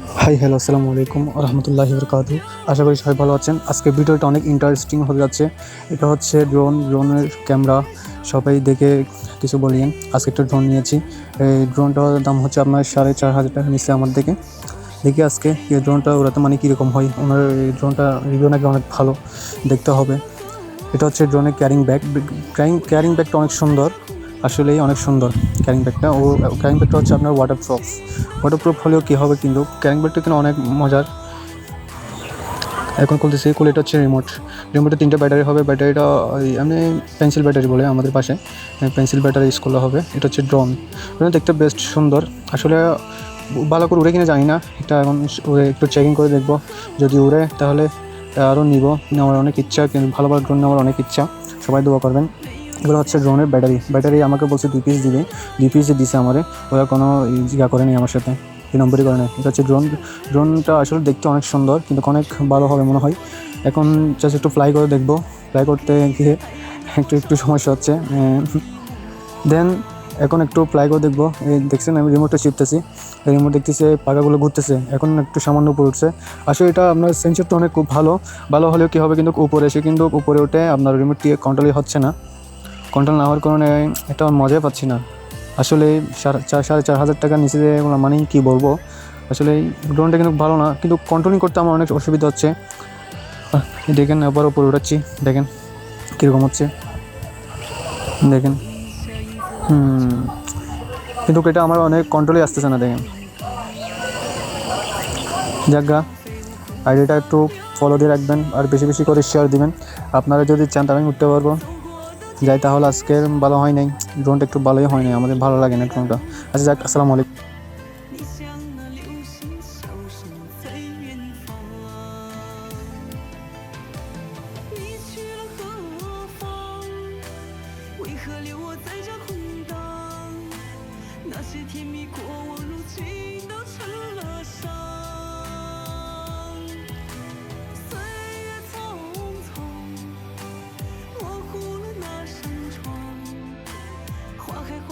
High, hello, আসসালামু আলাইকুম রহমতুল্লাহি বরকাতু আশা করি সবাই ভালো আছেন। আজকে ভিডিওটা অনেক ইন্টারেস্টিং হতে যাচ্ছে। এটা হচ্ছে ড্রোন ড্রোনের ক্যামেরা সবাই দেখে কিছু বলিয়েন। আজকে একটা ড্রোন নিয়েছি। এই ড্রোনটার দাম হচ্ছে আপনার সাড়ে চার হাজার টাকা নিচ্ছে আমার থেকে দেখি আজকে এই ড্রোনটা ওরাতে মানে কীরকম হয়। ওনার এই ড্রোনটা রিভিউ নাকি অনেক ভালো। দেখতে হবে। এটা হচ্ছে ড্রোনের ক্যারিং ব্যাগ ক্যারিং ক্যারিং ব্যাগটা অনেক সুন্দর। আসলেই অনেক সুন্দর ক্যারিং ব্যাগটা। ও, ক্যারিং ব্যাগটা হচ্ছে আপনার ওয়াটার প্রুফ ওয়াটার প্রুফ হলেও কী হবে কিন্তু, ক্যারিং ব্যাগটা কিন্তু অনেক মজার। এখন খুলতেছি, খুলে এটা হচ্ছে রিমোট রিমোটে তিনটে ব্যাটারি হবে, ব্যাটারিটা এমনি পেন্সিল ব্যাটারি বলে আমাদের পাশে। পেন্সিল ব্যাটারি ইউজ করলে হবে, এটা হচ্ছে ড্রোন ড্রোন দেখতে বেস্ট সুন্দর। আসলে ভালো করে উড়ে কিনে জানি না, এটা এখন একটু চেকিং করে দেখব। যদি উড়ে তাহলে আরও নিব, নেওয়ার অনেক ইচ্ছা, কিন্তু ভালো ভালো ড্রোন নেওয়ার অনেক ইচ্ছা। সবাই দোয়া করবেন। এগুলো হচ্ছে ড্রোনের ব্যাটারি। ব্যাটারি আমাকে বলছে দুই পিস দিবে। দুই পিসে দিছে আমারে, ওরা কোনো জিজ্ঞা করেনি আমার সাথে, এই নম্বরই করে নেই। এটা হচ্ছে ড্রোন, ড্রোনটা আসলে দেখতে অনেক সুন্দর, কিন্তু অনেক ভালো হবে মনে হয়। এখন জাস্ট একটু ফ্লাই করে দেখব। ফ্লাই করতে গিয়ে একটু একটু সমস্যা হচ্ছে। দেন এখন একটু ফ্লাই করে দেখব। এই দেখছেন আমি রিমোটটা চিপতেছি রিমোট দেখতেছে পাকাগুলো ঘুরতেছে। এখন একটু সামান্য উপরে উঠছে। আসলে এটা আপনার সেন্সারটা অনেক খুব ভালো। ভালো হলেও কী হবে কিন্তু উপরে এসে কিন্তু উপরে উঠে আপনার রিমোটটি কন্ট্রোলই হচ্ছে না। কন্ট্রোল না হওয়ার কারণে এটা মজাই পাচ্ছি না। আসলে চার, সাড়ে চার হাজার টাকার নিচে মানে কী বলব? আসলে ড্রোনটা কিন্তু ভালো না, কিন্তু কন্ট্রোলিং করতে আমার অনেক অসুবিধা হচ্ছে। দেখেন, আবার ওপরে উঠাচ্ছি, দেখেন কীরকম হচ্ছে। দেখেন। কিন্তু এটা আমার অনেক কন্ট্রোলে আসতেছে না, দেখেন। যাজ্ঞা আইডিটা একটু ফলো দিয়ে রাখবেন, আর বেশি বেশি করে শেয়ার দিবেন। আপনারা যদি চান তাহলে আমি উঠতে পারব। যাই, তাহলে আজকের ভালো হয় নাই। ড্রোনটা একটু ভালোই হয় নাই, আমাদের ভালো লাগে না ড্রোনটা আচ্ছা যাক, আসসালামু আলাইকুম।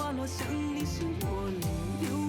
花落向你心窝里流。